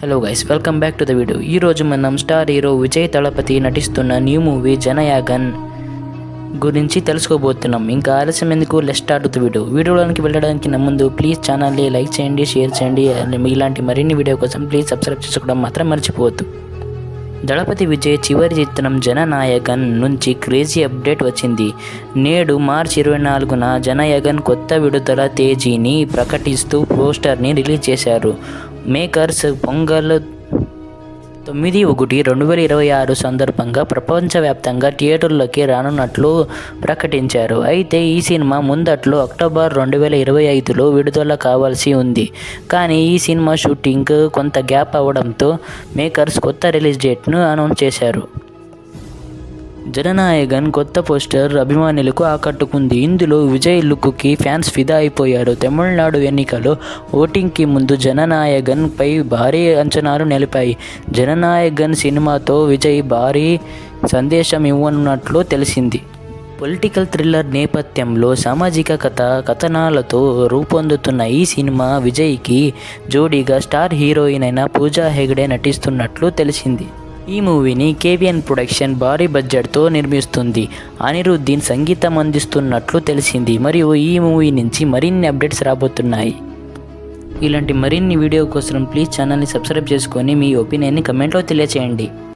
Hello guys welcome back to the video ఈరోజు మనం star hero Vijay తళపతి నటిస్తున్న న్యూ మూవీ జనయాగన్ గురించి తెలుసుకోబోతున్నాం. ఇంకా ఆలస్యం ఎందుకు? లెస్ స్టార్ట్ ద వీడియో వీడియోలోనికి వెళ్ళడానికి నా ముందు ప్లీజ్ ఛానల్ని లైక్ చేయండి షేర్ చేయండి. అండ్ ఇలాంటి మరిన్ని వీడియో కోసం ప్లీజ్ సబ్స్క్రైబ్ చేసుకోవడం మాత్రం మర్చిపోవద్దు. దళపతి విజయ్ చివరి చిత్రం జననాయకన్ నుంచి క్రేజీ అప్డేట్ వచ్చింది. నేడు మార్చి ఇరవై నాలుగున జనయగన్ కొత్త విడుదల తేదీని ప్రకటిస్తూ పోస్టర్ని రిలీజ్ చేశారు. మేకర్స్ పొంగల్ తొమ్మిది ఒకటి రెండు వేల ఇరవై ఆరు సందర్భంగా ప్రపంచవ్యాప్తంగా థియేటర్లోకి రానున్నట్లు ప్రకటించారు. అయితే ఈ సినిమా ముందట్లో అక్టోబర్ రెండు వేల ఇరవై ఐదులో విడుదల కావాల్సి ఉంది. కానీ ఈ సినిమా షూటింగ్ కొంత గ్యాప్ అవ్వడంతో మేకర్స్ కొత్త రిలీజ్ డేట్ను అనౌన్స్ చేశారు. జననాయగన్ కొత్త పోస్టర్ అభిమానులకు ఆకట్టుకుంది. ఇందులో విజయ్ లుక్కి ఫ్యాన్స్ ఫిదా అయిపోయారు. తమిళనాడు ఎన్నికలో ఓటింగ్కి ముందు జననాయగన్ పై భారీ అంచనాలు నిలిపాయి. జననాయగన్ సినిమాతో విజయ్ భారీ సందేశం ఇవ్వనున్నట్లు తెలిసింది. పొలిటికల్ థ్రిల్లర్ నేపథ్యంలో సామాజిక కథ కథనాలతో రూపొందుతున్న ఈ సినిమా విజయ్కి జోడీగా స్టార్ హీరోయిన్ అయిన పూజా హెగ్డే నటిస్తున్నట్లు తెలిసింది. ఈ మూవీని కేవిఎన్ ప్రొడక్షన్ భారీ బడ్జెట్తో నిర్మిస్తుంది. అనిరుద్దీన్ సంగీతం అందిస్తున్నట్లు తెలిసింది. మరియు ఈ మూవీ నుంచి మరిన్ని అప్డేట్స్ రాబోతున్నాయి. ఇలాంటి మరిన్ని వీడియో కోసం ప్లీజ్ ఛానల్ని సబ్స్క్రైబ్ చేసుకొని మీ ఒపీనియన్ని కమెంట్లో తెలియచేయండి.